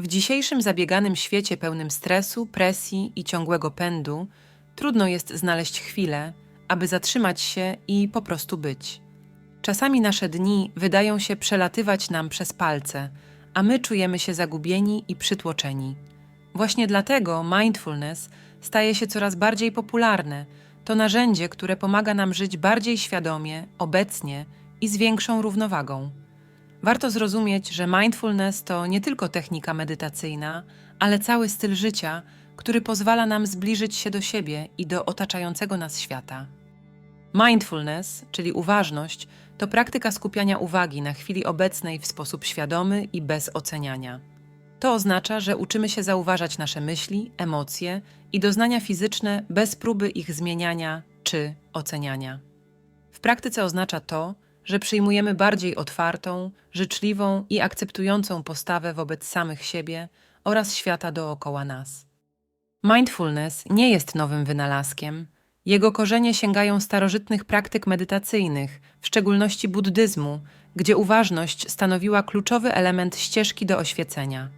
W dzisiejszym zabieganym świecie pełnym stresu, presji i ciągłego pędu, trudno jest znaleźć chwilę, aby zatrzymać się i po prostu być. Czasami nasze dni wydają się przelatywać nam przez palce, a my czujemy się zagubieni i przytłoczeni. Właśnie dlatego mindfulness staje się coraz bardziej popularne. To narzędzie, które pomaga nam żyć bardziej świadomie, obecnie i z większą równowagą. Warto zrozumieć, że mindfulness to nie tylko technika medytacyjna, ale cały styl życia, który pozwala nam zbliżyć się do siebie i do otaczającego nas świata. Mindfulness, czyli uważność, to praktyka skupiania uwagi na chwili obecnej w sposób świadomy i bez oceniania. To oznacza, że uczymy się zauważać nasze myśli, emocje i doznania fizyczne bez próby ich zmieniania czy oceniania. W praktyce oznacza to, że przyjmujemy bardziej otwartą, życzliwą i akceptującą postawę wobec samych siebie oraz świata dookoła nas. Mindfulness nie jest nowym wynalazkiem. Jego korzenie sięgają starożytnych praktyk medytacyjnych, w szczególności buddyzmu, gdzie uważność stanowiła kluczowy element ścieżki do oświecenia.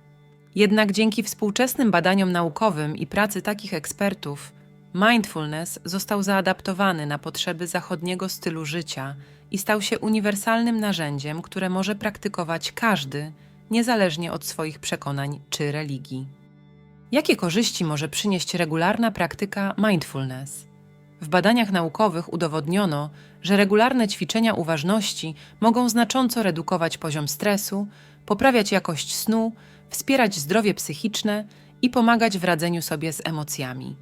Jednak dzięki współczesnym badaniom naukowym i pracy takich ekspertów, mindfulness został zaadaptowany na potrzeby zachodniego stylu życia i stał się uniwersalnym narzędziem, które może praktykować każdy, niezależnie od swoich przekonań czy religii. Jakie korzyści może przynieść regularna praktyka mindfulness? W badaniach naukowych udowodniono, że regularne ćwiczenia uważności mogą znacząco redukować poziom stresu, poprawiać jakość snu, wspierać zdrowie psychiczne i pomagać w radzeniu sobie z emocjami.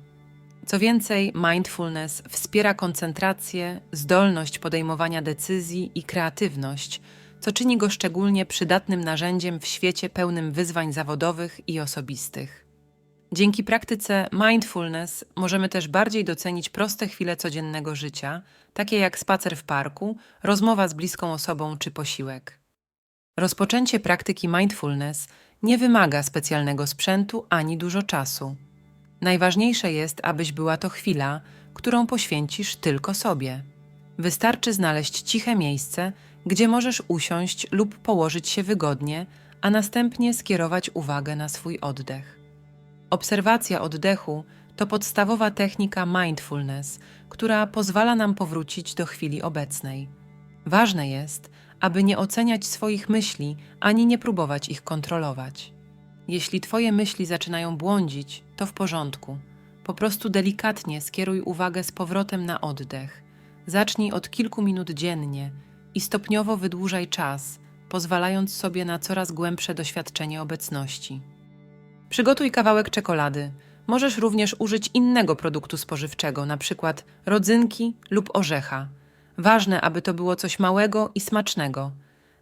Co więcej, mindfulness wspiera koncentrację, zdolność podejmowania decyzji i kreatywność, co czyni go szczególnie przydatnym narzędziem w świecie pełnym wyzwań zawodowych i osobistych. Dzięki praktyce mindfulness możemy też bardziej docenić proste chwile codziennego życia, takie jak spacer w parku, rozmowa z bliską osobą czy posiłek. Rozpoczęcie praktyki mindfulness nie wymaga specjalnego sprzętu ani dużo czasu. Najważniejsze jest, abyś była to chwila, którą poświęcisz tylko sobie. Wystarczy znaleźć ciche miejsce, gdzie możesz usiąść lub położyć się wygodnie, a następnie skierować uwagę na swój oddech. Obserwacja oddechu to podstawowa technika mindfulness, która pozwala nam powrócić do chwili obecnej. Ważne jest, aby nie oceniać swoich myśli ani nie próbować ich kontrolować. Jeśli Twoje myśli zaczynają błądzić, to w porządku. Po prostu delikatnie skieruj uwagę z powrotem na oddech. Zacznij od kilku minut dziennie i stopniowo wydłużaj czas, pozwalając sobie na coraz głębsze doświadczenie obecności. Przygotuj kawałek czekolady. Możesz również użyć innego produktu spożywczego, np. rodzynki lub orzecha. Ważne, aby to było coś małego i smacznego.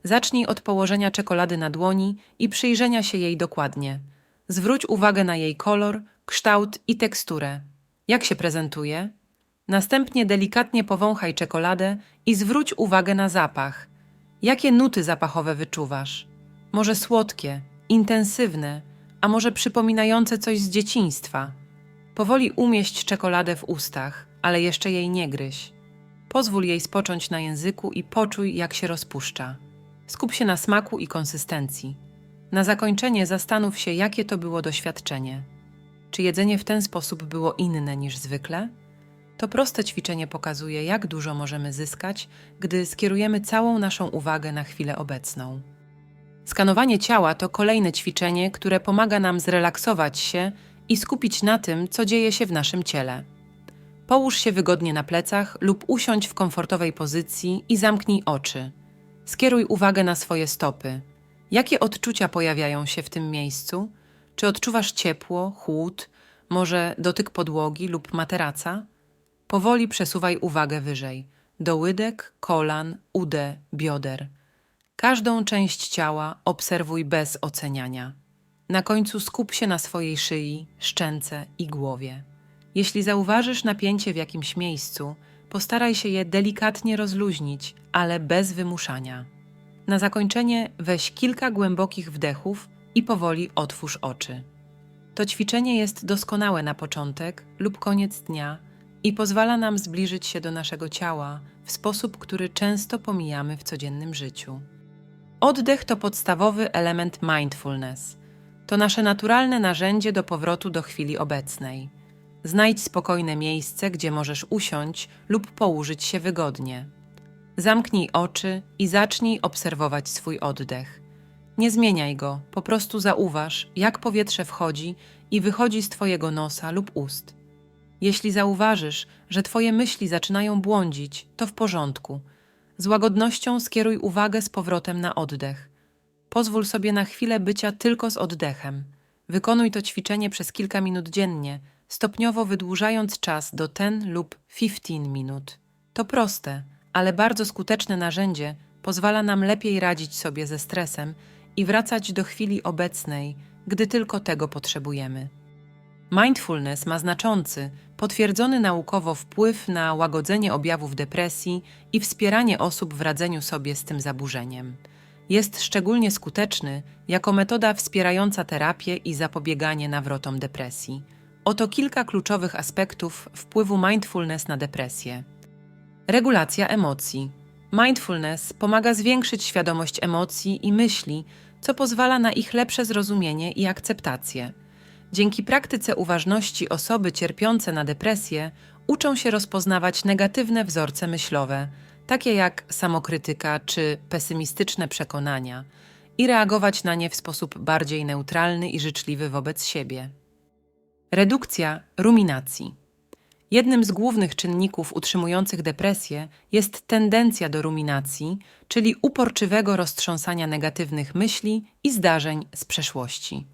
Zacznij od położenia czekolady na dłoni i przyjrzenia się jej dokładnie. Zwróć uwagę na jej kolor, kształt i teksturę. Jak się prezentuje? Następnie delikatnie powąchaj czekoladę i zwróć uwagę na zapach. Jakie nuty zapachowe wyczuwasz? Może słodkie, intensywne, a może przypominające coś z dzieciństwa. Powoli umieść czekoladę w ustach, ale jeszcze jej nie gryź. Pozwól jej spocząć na języku i poczuj, jak się rozpuszcza. Skup się na smaku i konsystencji. Na zakończenie zastanów się, jakie to było doświadczenie. Czy jedzenie w ten sposób było inne niż zwykle? To proste ćwiczenie pokazuje, jak dużo możemy zyskać, gdy skierujemy całą naszą uwagę na chwilę obecną. Skanowanie ciała to kolejne ćwiczenie, które pomaga nam zrelaksować się i skupić na tym, co dzieje się w naszym ciele. Połóż się wygodnie na plecach lub usiądź w komfortowej pozycji i zamknij oczy. Skieruj uwagę na swoje stopy. Jakie odczucia pojawiają się w tym miejscu? Czy odczuwasz ciepło, chłód, może dotyk podłogi lub materaca? Powoli przesuwaj uwagę wyżej do łydek, kolan, udę, bioder. Każdą część ciała obserwuj bez oceniania. Na końcu skup się na swojej szyi, szczęce i głowie. Jeśli zauważysz napięcie w jakimś miejscu, postaraj się je delikatnie rozluźnić, ale bez wymuszania. Na zakończenie weź kilka głębokich wdechów i powoli otwórz oczy. To ćwiczenie jest doskonałe na początek lub koniec dnia i pozwala nam zbliżyć się do naszego ciała w sposób, który często pomijamy w codziennym życiu. Oddech to podstawowy element mindfulness. To nasze naturalne narzędzie do powrotu do chwili obecnej. Znajdź spokojne miejsce, gdzie możesz usiąść lub położyć się wygodnie. Zamknij oczy i zacznij obserwować swój oddech. Nie zmieniaj go, po prostu zauważ, jak powietrze wchodzi i wychodzi z Twojego nosa lub ust. Jeśli zauważysz, że Twoje myśli zaczynają błądzić, to w porządku. Z łagodnością skieruj uwagę z powrotem na oddech. Pozwól sobie na chwilę bycia tylko z oddechem. Wykonuj to ćwiczenie przez kilka minut dziennie, stopniowo wydłużając czas do 10 lub 15 minut. To proste, ale bardzo skuteczne narzędzie pozwala nam lepiej radzić sobie ze stresem i wracać do chwili obecnej, gdy tylko tego potrzebujemy. Mindfulness ma znaczący, potwierdzony naukowo wpływ na łagodzenie objawów depresji i wspieranie osób w radzeniu sobie z tym zaburzeniem. Jest szczególnie skuteczny jako metoda wspierająca terapię i zapobieganie nawrotom depresji. Oto kilka kluczowych aspektów wpływu mindfulness na depresję. Regulacja emocji. Mindfulness pomaga zwiększyć świadomość emocji i myśli, co pozwala na ich lepsze zrozumienie i akceptację. Dzięki praktyce uważności osoby cierpiące na depresję uczą się rozpoznawać negatywne wzorce myślowe, takie jak samokrytyka czy pesymistyczne przekonania, i reagować na nie w sposób bardziej neutralny i życzliwy wobec siebie. Redukcja ruminacji. Jednym z głównych czynników utrzymujących depresję jest tendencja do ruminacji, czyli uporczywego roztrząsania negatywnych myśli i zdarzeń z przeszłości.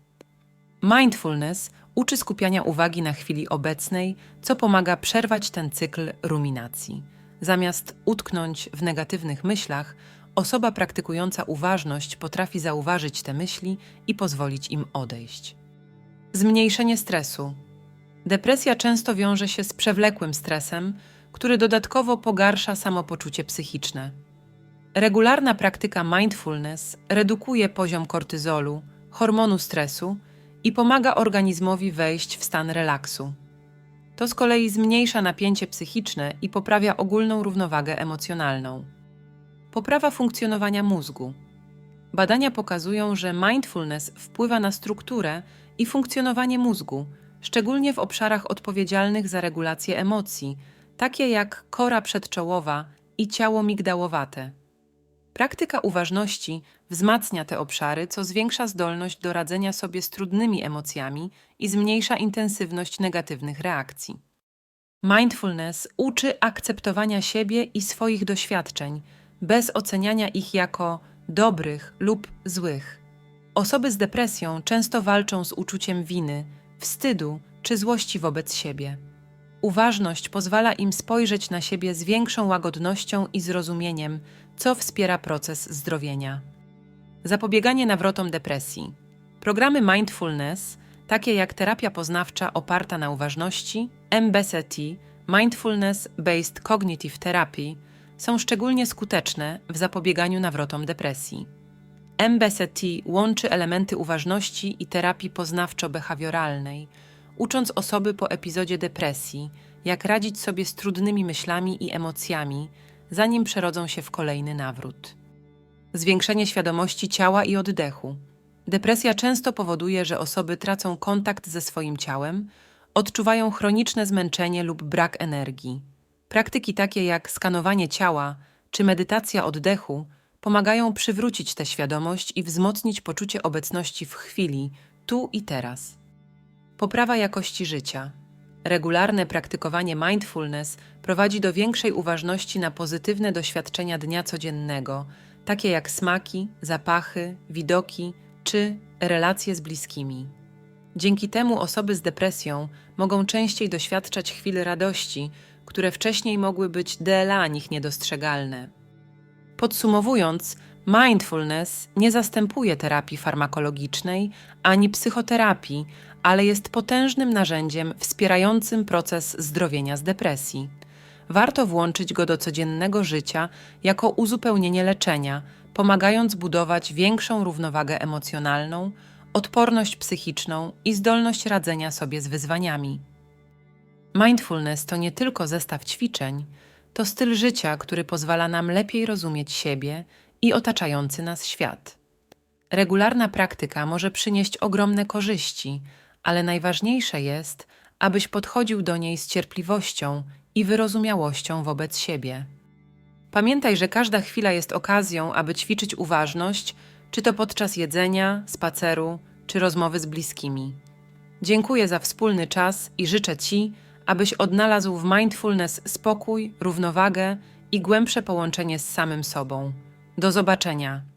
Mindfulness uczy skupiania uwagi na chwili obecnej, co pomaga przerwać ten cykl ruminacji. Zamiast utknąć w negatywnych myślach, osoba praktykująca uważność potrafi zauważyć te myśli i pozwolić im odejść. Zmniejszenie stresu. Depresja często wiąże się z przewlekłym stresem, który dodatkowo pogarsza samopoczucie psychiczne. Regularna praktyka mindfulness redukuje poziom kortyzolu, hormonu stresu i pomaga organizmowi wejść w stan relaksu. To z kolei zmniejsza napięcie psychiczne i poprawia ogólną równowagę emocjonalną. Poprawa funkcjonowania mózgu. Badania pokazują, że mindfulness wpływa na strukturę i funkcjonowanie mózgu, szczególnie w obszarach odpowiedzialnych za regulację emocji, takie jak kora przedczołowa i ciało migdałowate. Praktyka uważności wzmacnia te obszary, co zwiększa zdolność do radzenia sobie z trudnymi emocjami i zmniejsza intensywność negatywnych reakcji. Mindfulness uczy akceptowania siebie i swoich doświadczeń, bez oceniania ich jako dobrych lub złych. Osoby z depresją często walczą z uczuciem winy, wstydu czy złości wobec siebie. Uważność pozwala im spojrzeć na siebie z większą łagodnością i zrozumieniem, co wspiera proces zdrowienia. Zapobieganie nawrotom depresji. Programy mindfulness, takie jak terapia poznawcza oparta na uważności, MBST, Mindfulness Based Cognitive Therapy, są szczególnie skuteczne w zapobieganiu nawrotom depresji. MBST łączy elementy uważności i terapii poznawczo-behawioralnej, ucząc osoby po epizodzie depresji, jak radzić sobie z trudnymi myślami i emocjami, zanim przerodzą się w kolejny nawrót. Zwiększenie świadomości ciała i oddechu. Depresja często powoduje, że osoby tracą kontakt ze swoim ciałem, odczuwają chroniczne zmęczenie lub brak energii. Praktyki takie jak skanowanie ciała czy medytacja oddechu pomagają przywrócić tę świadomość i wzmocnić poczucie obecności w chwili, tu i teraz. Poprawa jakości życia. Regularne praktykowanie mindfulness prowadzi do większej uważności na pozytywne doświadczenia dnia codziennego, takie jak smaki, zapachy, widoki czy relacje z bliskimi. Dzięki temu osoby z depresją mogą częściej doświadczać chwil radości, które wcześniej mogły być dla nich niedostrzegalne. Podsumowując, mindfulness nie zastępuje terapii farmakologicznej ani psychoterapii, ale jest potężnym narzędziem wspierającym proces zdrowienia z depresji. Warto włączyć go do codziennego życia jako uzupełnienie leczenia, pomagając budować większą równowagę emocjonalną, odporność psychiczną i zdolność radzenia sobie z wyzwaniami. Mindfulness to nie tylko zestaw ćwiczeń, to styl życia, który pozwala nam lepiej rozumieć siebie i otaczający nas świat. Regularna praktyka może przynieść ogromne korzyści, ale najważniejsze jest, abyś podchodził do niej z cierpliwością i wyrozumiałością wobec siebie. Pamiętaj, że każda chwila jest okazją, aby ćwiczyć uważność, czy to podczas jedzenia, spaceru, czy rozmowy z bliskimi. Dziękuję za wspólny czas i życzę Ci, abyś odnalazł w mindfulness spokój, równowagę i głębsze połączenie z samym sobą. Do zobaczenia.